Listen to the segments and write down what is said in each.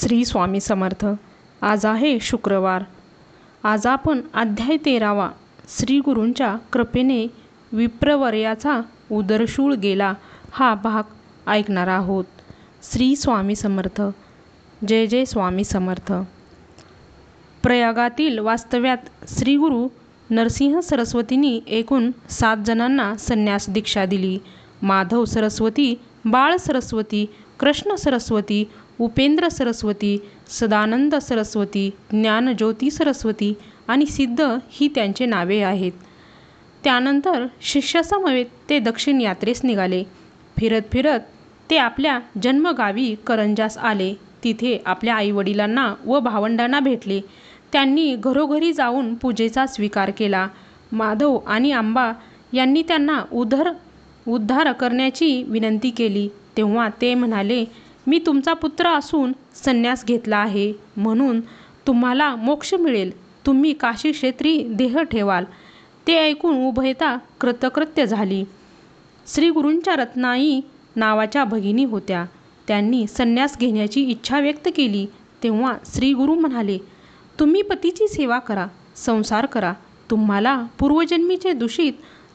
श्री स्वामी समर्थ. आज आहे शुक्रवार. आज आपण अध्याय तेरावा श्री गुरूंच्या कृपेने विप्रवर्याचा उदरशूळ गेला हा भाग ऐकणार आहोत. श्री स्वामी समर्थ. जय जय स्वामी समर्थ. प्रयागातील वास्तव्यात श्रीगुरू नरसिंह सरस्वतींनी एकूण सात जणांना संन्यास दीक्षा दिली. माधव सरस्वती बाळ सरस्वती कृष्ण सरस्वती उपेंद्र सरस्वती सदानंद सरस्वती ज्ञानज्योती सरस्वती आणि सिद्ध ही त्यांची नावे आहेत. त्यानंतर शिष्यासमवेत ते दक्षिण यात्रेस निघाले. फिरत फिरत ते आपल्या जन्मगावी करंजास आले. तिथे आपल्या आईवडिलांना व भावंडांना भेटले. त्यांनी घरोघरी जाऊन पूजेचा स्वीकार केला. माधव आणि आंबा यांनी त्यांना उधर उद्धार करण्याची विनंती केली. तेव्हा ते म्हणाले मी तुमचा पुत्र असून संन्यास घेतला आहे. म्हणून तुम्हाला मोक्ष मिळेल. तुम्ही काशी क्षेत्री देह ठेवाल. ते ऐकून उभयता कृतकृत्य झाली. श्रीगुरूंच्या रत्नाई नावाच्या भगिनी होत्या. त्यांनी संन्यास घेण्याची इच्छा व्यक्त केली. तेव्हा श्रीगुरू म्हणाले तुम्ही पतीची सेवा करा संसार करा. तुम्हाला पूर्वजन्मीचे दूषित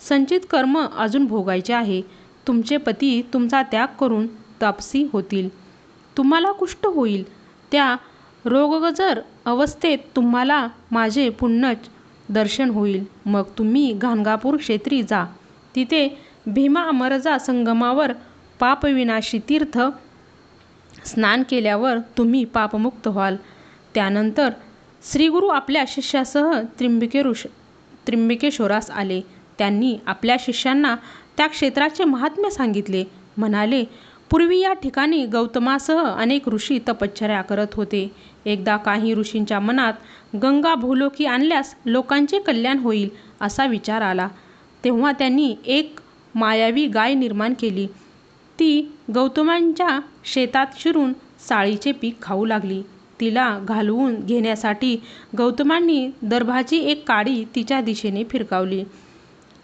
संचित कर्म अजून भोगायचे आहे. तुमचे पती तुमचा त्याग करून तापसी होतील. तुम्हाला कुष्ठ होईल. त्या रोगगजर अवस्थेत तुम्हाला माझे पुण्यच दर्शन होईल. मग तुम्ही गाणगापूर क्षेत्री जा. तिथे भीमा अमरजा संगमावर पापविनाशी तीर्थ स्नान केल्यावर तुम्ही पापमुक्त व्हाल. त्यानंतर श्रीगुरू आपल्या शिष्यासह त्र्यंबके ऋष त्र्यंबकेश्वरास आले. त्यांनी आपल्या शिष्यांना त्या क्षेत्राचे महात्म्य सांगितले. म्हणाले पूर्वी या ठिकाणी गौतमासह अनेक ऋषी तपश्चर्या करत होते. एकदा काही ऋषींच्या मनात गंगा भूलोकी आणल्यास लोकांचे कल्याण होईल असा विचार आला. तेव्हा त्यांनी एक मायावी गाय निर्माण केली. ती गौतमांच्या शेतात शिरून साळीचे पीक खाऊ लागली. तिला घालवून घेण्यासाठी गौतमांनी दर्भाची एक काडी तिच्या दिशेने फिरकावली.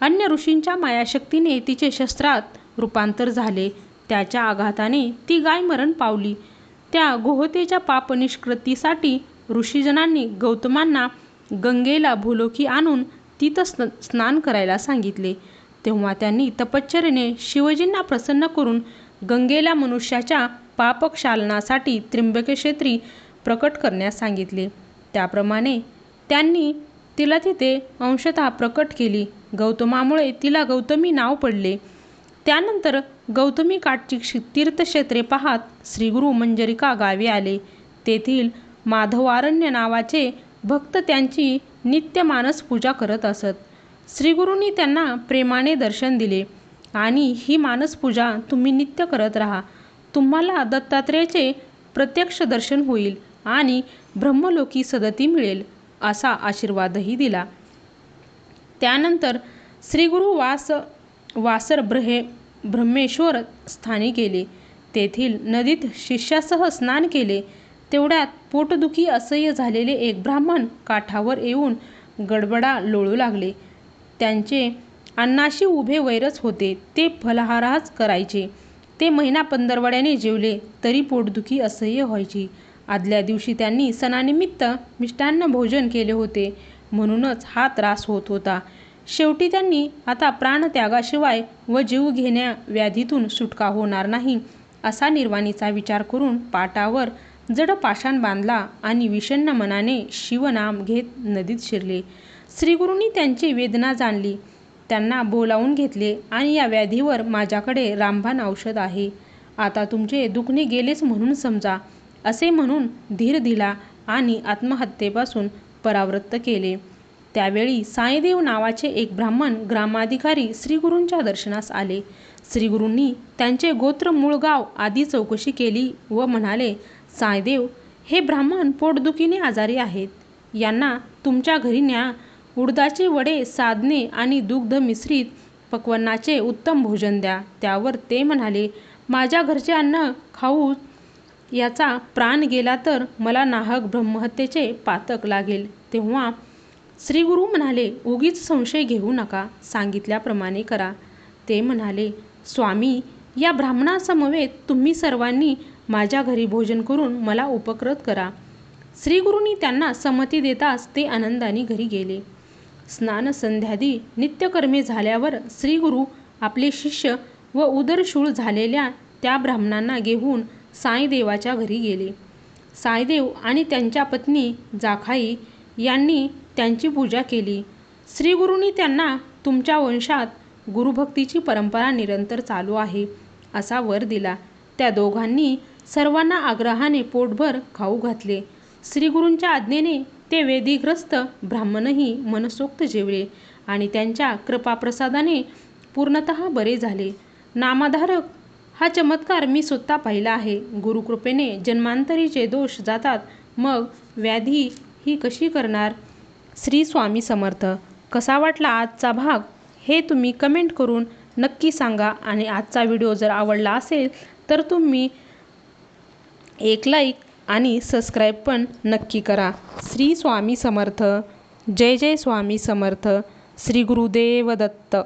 अन्य ऋषींच्या मायाशक्तीने तिचे शस्त्रात रूपांतर झाले. त्याच्या आघाताने ती गाय मरण पावली. त्या गोहतेच्या पापनिष्कृतीसाठी ऋषीजनांनी गौतमांना गंगेला भूलोकी आणून तिथं स्न स्नान करायला सांगितले. तेव्हा त्यांनी तपश्चर्याने शिवजींना प्रसन्न करून गंगेला मनुष्याच्या पापक्षालनासाठी त्र्यंबकेश्वरी प्रकट करण्यास सांगितले. त्याप्रमाणे त्यांनी तिला तिथे अंशतः प्रकट केली. गौतमामुळे तिला गौतमी नाव पडले. त्यानंतर गौतमी काठची तीर्थक्षेत्रे पाहत श्रीगुरु मंजरिका गावी आले. तेथील माधवारण्य नावाचे भक्त त्यांची नित्य मानस पूजा करत असत. श्रीगुरूंनी त्यांना प्रेमाने दर्शन दिले. आणि ही मानसपूजा तुम्ही नित्य करत राहा. तुम्हाला दत्तात्रेयाचे प्रत्यक्ष दर्शन होईल आणि ब्रह्मलोकी सदती मिळेल असा आशीर्वादही दिला. त्यानंतर श्रीगुरु वास वासर ब्रहे ब्रह्मेश्वर स्थानी गेले. तेथील नदीत शिष्यासह स्नान केले. तेवढ्यात पोटदुखी असह्य झालेले एक ब्राह्मण काठावर येऊन गडबडा लोळू लागले. त्यांचे अन्नाशी उभे वैरच होते. ते फलाहारच करायचे. ते महिना पंधरवड्याने जेवले तरी पोटदुखी असह्य व्हायची. आदल्या दिवशी त्यांनी सणानिमित्त मिष्टान्न भोजन केले होते. म्हणूनच हा त्रास होत होता. शेवटी त्यांनी आता प्राणत्यागाशिवाय व जीव घेण्या व्याधीतून सुटका होणार नाही असा निर्वाणीचा विचार करून पाटावर जड पाषाण बांधला आणि विषण्ण मनाने शिवनाम घेत नदीत शिरले. श्रीगुरूंनी त्यांची वेदना जाणली. त्यांना बोलावून घेतले आणि या व्याधीवर माझ्याकडे रामबाण औषध आहे. आता तुमचे दुखणे गेलेच म्हणून समजा असे म्हणून धीर दिला आणि आत्महत्येपासून परावृत्त केले. त्यावेळी साईदेव नावाचे एक ब्राह्मण ग्रामाधिकारी श्रीगुरूंच्या दर्शनास आले. श्रीगुरूंनी त्यांचे गोत्र मूळगाव आदी चौकशी केली व म्हणाले साईदेव हे ब्राह्मण पोटदुखीने आजारी आहेत. यांना तुमच्या घरी न्या. उडदाचे वडे साधने आणि दुग्ध मिश्रित पक्वान्नाचे उत्तम भोजन द्या त्यावर ते म्हणाले माझ्या घरचे अन्न खाऊ याचा प्राण गेला तर मला नाहक ब्रह्महत्येचे पातक लागेल तेव्हा श्रीगुरू म्हणाले उगीच संशय घेऊ नका सांगितल्याप्रमाणे करा. ते म्हणाले स्वामी या ब्राह्मणासमवेत तुम्ही सर्वांनी माझ्या घरी भोजन करून मला उपकृत करा. श्रीगुरूंनी त्यांना संमती देताच ते आनंदाने घरी गेले. स्नानसंध्यादी नित्यकर्मे झाल्यावर श्रीगुरू आपले शिष्य व उदरशूळ झालेल्या त्या ब्राह्मणांना घेऊन साईदेवाच्या घरी गेले. साईदेव आणि त्यांच्या पत्नी जाखाई यांनी त्यांची पूजा केली. श्रीगुरूंनी त्यांना तुमच्या वंशात गुरुभक्तीची परंपरा निरंतर चालू आहे असा वर दिला. त्या दोघांनी सर्वांना आग्रहाने पोटभर खाऊ घातले. श्रीगुरूंच्या आज्ञेने ते वेदीग्रस्त ब्राह्मणही मनसोक्त जेवले आणि त्यांच्या कृपाप्रसादाने पूर्णतः बरे झाले. नामाधारक हा चमत्कार मी स्वतः पाहिला आहे. गुरुकृपेने जन्मांतरीचे दोष जातात मग व्याधी ही कशी करणार? श्री स्वामी समर्थ. कसा वाटला आजचा भाग? हे तुम्ही कमेंट करून नक्की सांगा आणि आजचा व्हिडिओ जर आवडला असेल तर तुम्ही एक लाईक आणि सबस्क्राईब पण नक्की करा. श्री स्वामी समर्थ. जय जय स्वामी समर्थ. श्री गुरुदेव दत्त.